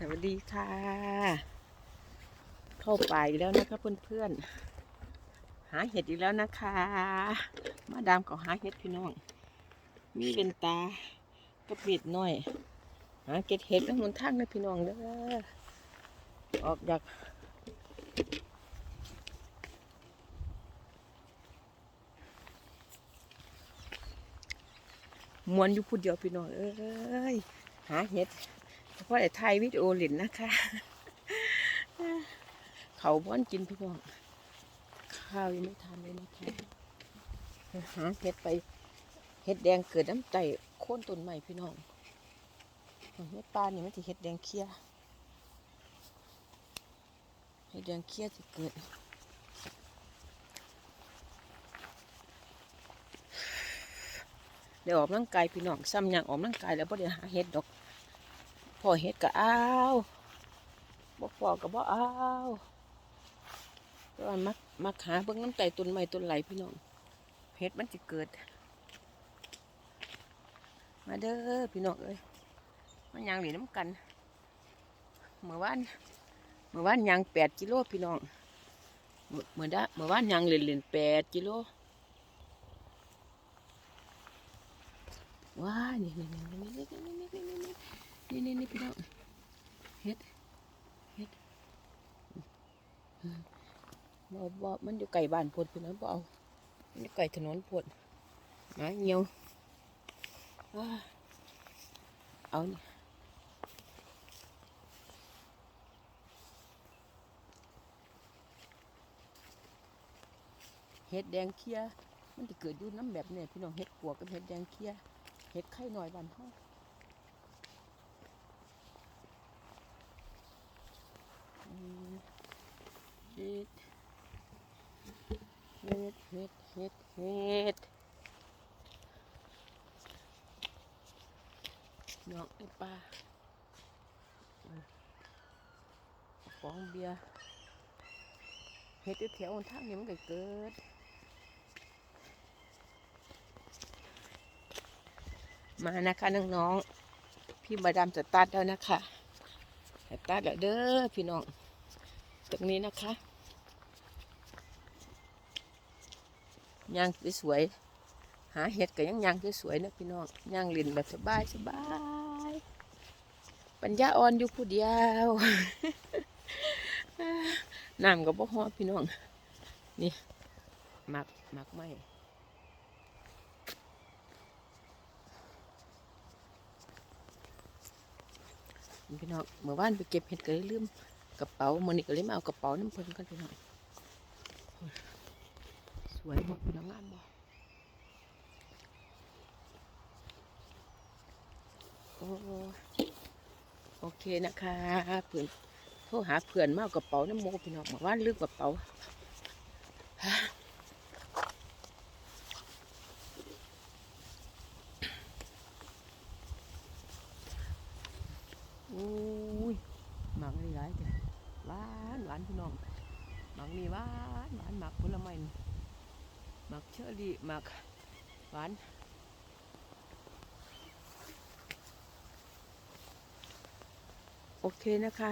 สวัสดีค่ะ เข้าป่าอีกแล้วนะคะเพื่อนๆ หาเห็ดอีกแล้วนะคะ มาดามก็หาเห็ดพี่น้อง มีเป็นตากับมีดน้อย หาเก็ดเห็ดแล้วหนทางนะพี่น้องเด้อ ออกจากมวนอยู่พูดเดียวพี่น้องเอ้ย หาเห็ด เพราะไอ้ไทยวิดีโอเลินนะคะ เขาบ้อนกินพี่น้องข้าวยังไม่ทานเลยนะคะหาเห็ดไปเห็ดแดงเกิดน้ำใจโค่นต้นใหม่พี่น้องเห็ดปลาเนี่ยไมันจะเห็ดแดงเคี้ยเห็ดแดงเคี้ยจะเกิดเดี๋ยวออกกำลังกายพี่น้องซ้ำยังออกกำลังกายแล้วบ่ได้หาเห็ดดอก อเห็ดก็อ้าวบ่พอก็บ่อ้าวแต่ว่ามักมักหาเบิ่งน้ำใจต้นไม้ต้นไหลพี่น้องเห็ดมันจะเกิด มาเด้อพี่น้องเอ้ยมันยางหลีน้ำกันเมื่อวานเมื่อวานยางแปดกิโลพี่น้องเมื่อเมื่อได้เมื่อวานยางเหรียญเหรียญแปดกิโลว้านี่นี่นี่นี่นี่ นี่นี่นี่พี่น้องเฮ็ดเฮ็ดอืมบ่บ่มันอยู่ไก่บ้านพดพี่น้องบ่เอามันอยู่ไก่ถนนพดหมาเหี่ยวว้าเอานี่เห็ดแดงเคี้ยมันจะเกิดอยู่น้ำแบบเนี้พี่น้องเห็ดปวกกับเห็ดแดงเคี้ยเห็ดไข่หน่อยบ้านเฮา อืมเฮ็ดเฮ็ด เฮ็ดเฮ็ดเฮ็ดเนาะไอ้ปลาอืมฟองเบียร์เฮ็ดอยู่แถวทางนี้มันก็เกิด มานะคะน้องๆพี่มาดามจะตัดแล้วนะคะตัดแล้วเด้อพี่น้องตรงนี้นะคะ ย่างสวยๆหาเห็ดก็ยังย่างสวยๆนะพี่น้องย่างลินแบบสบายสบายปัญญาอ่อนอยู่ผู้เดียวน้ำก็บ่ฮอพี่น้อง นี่หมักหมักไม้พี่น้องเมื่อวานไปเก็บเห็ดก็เลยลืมกระเป๋ามันนี่ก็เลยมาเอากระเป๋าน้ำเพิ่นกันไปหน่อยส วยบอกพน้องามบอกโอ้โอเคนะคะเพื่อนโทรหาเพื่อนมาเอากระเป๋าน้ำโมพี่น้องบอกว่าลืมกระเป๋าโอ้ยหมักหลายๆจ้ะหวานหวานพี่น้องหมักนี่หวานหวานหมักผลไม้ หมักเชอรี่หมักหวานโอเคนะคะ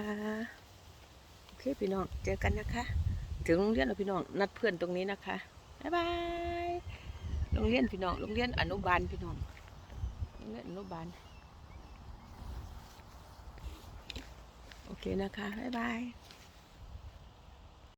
โอเคพี่น้องเจอกันนะคะ ถึงโรงเรียนแล้วพี่น้องนัดเพื่อนตรงนี้นะคะบ๊ายบายโรงเรียนพี่น้องโรงเรียนอนุบาลพี่น้องโรงเรียนอนุบาลโอเคนะคะบ๊ายบาย